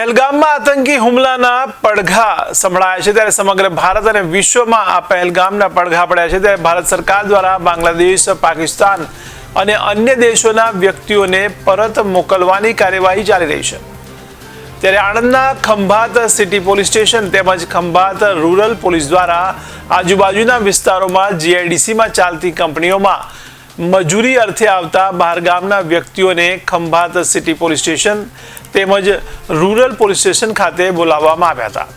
પહેલગામમાં આતંકી હુમલાના પડઘા સંભળાયા છે ત્યારે સમગ્ર ભારત અને વિશ્વમાં આ પહેલગામના પડઘા પડ્યા છે ત્યારે ભારત સરકાર દ્વારા બાંગ્લાદેશ, પાકિસ્તાન અને અન્ય દેશોના વ્યક્તિઓને પરત મોકલવાની કાર્યવાહી ચાલી રહી છે. ત્યારે આણંદના ખંભાત સિટી પોલીસ સ્ટેશન તેમજ ખંભાત રૂરલ પોલીસ દ્વારા આજુબાજુના વિસ્તારોમાં જીઆઈડીસીમાં ચાલતી કંપનીઓમાં મજૂરી અર્થે આવતા બહારગામના વ્યક્તિઓને ખંભાત સિટી પોલીસ સ્ટેશન તેમજ રૂરલ પોલીસ સ્ટેશન ખાતે બોલાવવામાં આવ્યા હતા.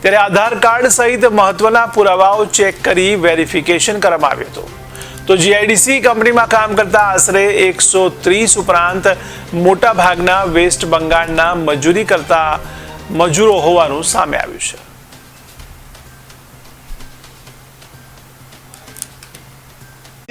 ત્યારે આધાર કાર્ડ સહિત મહત્વના પુરાવાઓ ચેક કરી વેરિફિકેશન કરવામાં આવ્યું હતું. તો જીઆઈડીસી કંપનીમાં કામ કરતા આશરે એકસો ત્રીસ ઉપરાંત મોટાભાગના વેસ્ટ બંગાળના મજૂરી કરતા મજૂરો હોવાનું સામે આવ્યું છે.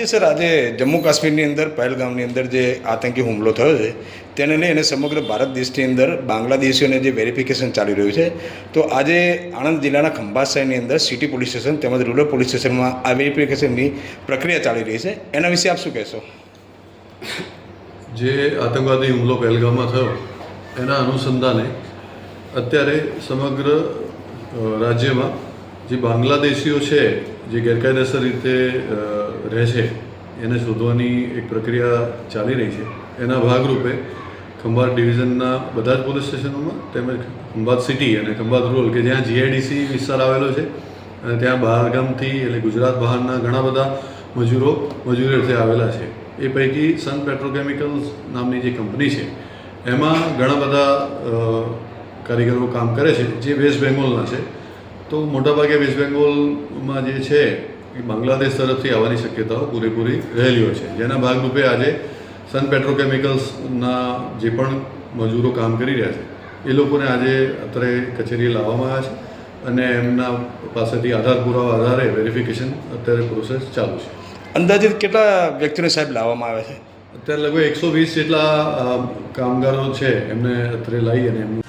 સર, આજે જમ્મુ કાશ્મીરની અંદર, પહેલગામની અંદર જે આતંકી હુમલો થયો છે, તેને લઈને સમગ્ર ભારત દેશની અંદર બાંગ્લાદેશીઓને જે વેરિફિકેશન ચાલી રહ્યું છે, તો આજે આણંદ જિલ્લાના ખંભાત શહેરની અંદર સિટી પોલીસ સ્ટેશન તેમજ રૂરલ પોલીસ સ્ટેશનમાં આ વેરિફિકેશનની પ્રક્રિયા ચાલી રહી છે. એના વિશે આપ શું કહેશો? જે આતંકવાદી હુમલો પહેલગામમાં થયો, એના અનુસંધાને અત્યારે સમગ્ર રાજ્યમાં જે બાંગ્લાદેશીઓ છે, જે ગેરકાયદેસર રીતે અ, રહે છે. એને શોધવાની એક પ્રક્રિયા ચાલી રહી છે. એના ભાગરૂપે ખંભાત ડિવિઝનના બધા જ પોલીસ સ્ટેશનોમાં તેમજ ખંભાત સિટી અને ખંભાત રૂરલ કે જ્યાં જીઆઈડીસી વિસ્તાર આવેલો છે અને ત્યાં બહારગામથી એટલે ગુજરાત બહારના ઘણા બધા મજૂરો મજૂરી અર્થે આવેલા છે. એ પૈકી સન પેટ્રોકેમિકલ્સ નામની જે કંપની છે એમાં ઘણા બધા કારીગરો કામ કરે છે જે વેસ્ટ બેંગોલના છે. તો મોટાભાગે વેસ્ટ બેંગોલમાં જે છે એ બાંગ્લાદેશ તરફથી આવવાની શક્યતાઓ પૂરેપૂરી રહેલી હોય છે. જેના ભાગરૂપે આજે સન પેટ્રોકેમિકલ્સના જે પણ મજૂરો કામ કરી રહ્યા છે એ લોકોને આજે અત્યારે કચેરીએ લાવવામાં આવ્યા છે અને એમના પાસેથી આધાર પુરાવા આધારે વેરિફિકેશન અત્યારે પ્રોસેસ ચાલુ છે. અંદાજિત કેટલા વ્યક્તિઓને સાહેબ લાવવામાં આવે છે? અત્યારે લગભગ એકસો વીસ જેટલા કામગારો છે એમને અત્યારે લાવી અને એમનું